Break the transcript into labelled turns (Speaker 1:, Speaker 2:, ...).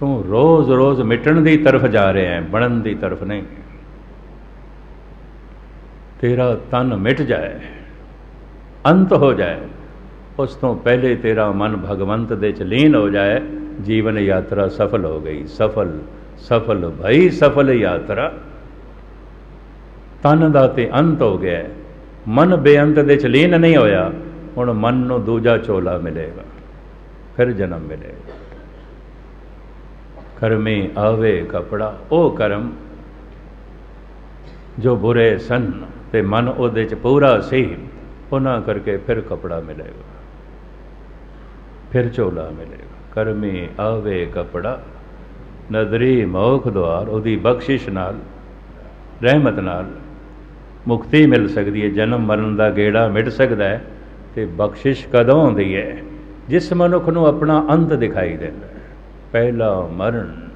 Speaker 1: ਤੂੰ ਰੋਜ਼-ਰੋਜ਼ ਮਿਟਣ ਦੀ ਤਰਫ ਜਾ ਰਿਹਾ ਹੈ, ਬਣਨ ਦੀ ਤਰਫ ਨਹੀਂ। ਤੇਰਾ ਤਨ ਮਿਟ ਜਾਏ, ਅੰਤ ਹੋ ਜਾਏ, ਉਸ ਤੋਂ ਪਹਿਲੇ ਤੇਰਾ ਮਨ ਭਗਵੰਤ ਦੇ ਚ ਲੀਨ ਹੋ ਜਾਏ, ਜੀਵਨ ਯਾਤਰਾ ਸਫਲ ਹੋ ਗਈ। ਸਫਲ ਸਫਲ ਭਈ, ਸਫਲ ਯਾਤਰਾ। ਤਨ ਦਾ ਤੇ ਅੰਤ ਹੋ ਗਿਆ ਮਨ ਬੇਅੰਤ ਦੇ ਚ ਲੀਨ ਨਹੀਂ ਹੋਇਆ, ਹੁਣ ਮਨ ਨੂੰ ਦੂਜਾ ਚੋਲਾ ਮਿਲੇਗਾ, ਫਿਰ ਜਨਮ ਮਿਲੇਗਾ। ਕਰਮੇ ਆਵੇ ਕਪੜਾ, ਉਹ ਕਰਮ ਜੋ ਬੁਰੇ ਸਨ ਤੇ ਮਨ ਉਹਦੇ ਚ ਪੂਰਾ ਸੀ, ਉਹਨਾਂ ਕਰਕੇ ਫਿਰ ਕਪੜਾ ਮਿਲੇਗਾ, ਫਿਰ ਝੋਲਾ ਮਿਲੇਗਾ। ਕਰਮੇ ਆਵੇ ਕਪੜਾ, ਨਦਰੀ ਮੋਖ ਦੁਆਰ, ਉਹਦੀ ਬਖਸ਼ਿਸ਼ ਨਾਲ, ਰਹਿਮਤ ਨਾਲ ਮੁਕਤੀ ਮਿਲ ਸਕਦੀ ਹੈ, ਜਨਮ ਮਰਨ ਦਾ ਗੇੜਾ ਮਿਟ ਸਕਦਾ ਹੈ ਤੇ ਬਖਸ਼ਿਸ਼ ਕਦੋਂ ਆਉਂਦੀ ਹੈ, ਜਿਸ ਮਨੁੱਖ ਨੂੰ ਆਪਣਾ ਅੰਤ ਦਿਖਾਈ ਦਿੰਦਾ ਪਹਿਲਾ ਮਰਨ।